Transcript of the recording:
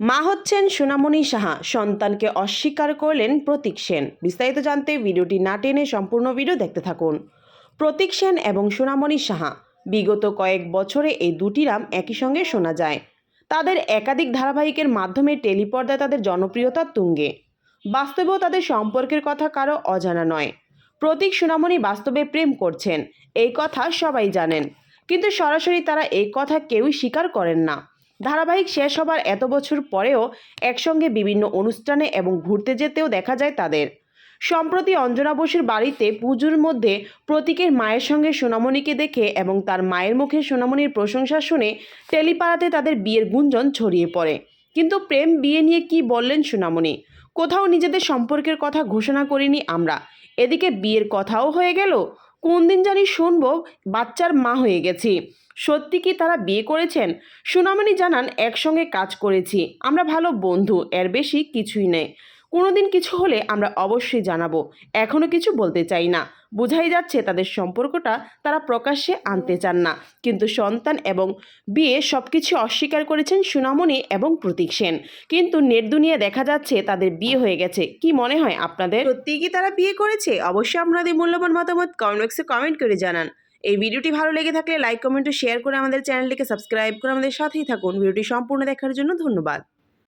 মা হচ্ছেন সোনামণি সাহা। সন্তানকে অস্বীকার করলেন প্রতীক সেন। বিস্তারিত জানতে ভিডিওটি না টেনে সম্পূর্ণ ভিডিও দেখতে থাকুন। প্রতীক সেন এবং সোনামণি সাহা, বিগত কয়েক বছরে এই দুটি নাম একই সঙ্গে শোনা যায়। তাদের একাধিক ধারাবাহিকের মাধ্যমে টেলিপর্দায় তাদের জনপ্রিয়তা তুঙ্গে। বাস্তবেও তাদের সম্পর্কের কথা কারও অজানা নয়। প্রতীক সোনামণি বাস্তবে প্রেম করছেন, এই কথা সবাই জানেন। কিন্তু সরাসরি তারা এই কথা কেউই স্বীকার করেন না। ধারাবাহিক শেষ হবার এত বছর পরেও একসঙ্গে বিভিন্ন অনুষ্ঠানে এবং ঘুরতে যেতেও দেখা যায় তাদের। সম্প্রতি অঞ্জনা বসুর বাড়িতে পুজোর মধ্যে প্রতীকের মায়ের সঙ্গে সোনামণিকে দেখে এবং তার মায়ের মুখে সোনামণির প্রশংসা শুনে টেলিপাড়াতে তাদের বিয়ের গুঞ্জন ছড়িয়ে পড়ে। কিন্তু প্রেম বিয়ে নিয়ে কি বললেন সোনামণি? কোথাও নিজেদের সম্পর্কের কথা ঘোষণা করিনি আমরা। এদিকে বিয়ের কথাও হয়ে গেল কোন দিন জানি শুনব বাচ্চার মা হয়ে গেছি। সত্যি কি তারা বিয়ে করেছেন? সুনামণি জানান, একসঙ্গে কাজ করেছি। আমরা ভালো বন্ধু, এর বেশি কিছুই নেই। কোনোদিন কিছু হলে আমরা অবশ্যই জানাব। এখনও কিছু বলতে চাই না। বোঝাই যাচ্ছে তাদের সম্পর্কটা তারা প্রকাশ্যে আনতে চান না। কিন্তু সন্তান এবং বিয়ে সব কিছু অস্বীকার করেছেন সুনামণি এবং প্রতীক সেন। কিন্তু নেট দুনিয়া দেখা যাচ্ছে তাদের বিয়ে হয়ে গেছে। কি মনে হয় আপনাদের? সত্যিই কি তারা বিয়ে করেছে? অবশ্যই আপনাদের মূল্যবান মতামত কমেন্ট বক্সে কমেন্ট করে জানান। এই ভিডিওটি ভালো লেগে থাকলে লাইক কমেন্ট ও শেয়ার করে আমাদের চ্যানেলটিকে সাবস্ক্রাইব করে আমাদের সাথেই থাকুন। ভিডিওটি সম্পূর্ণ দেখার জন্য ধন্যবাদ।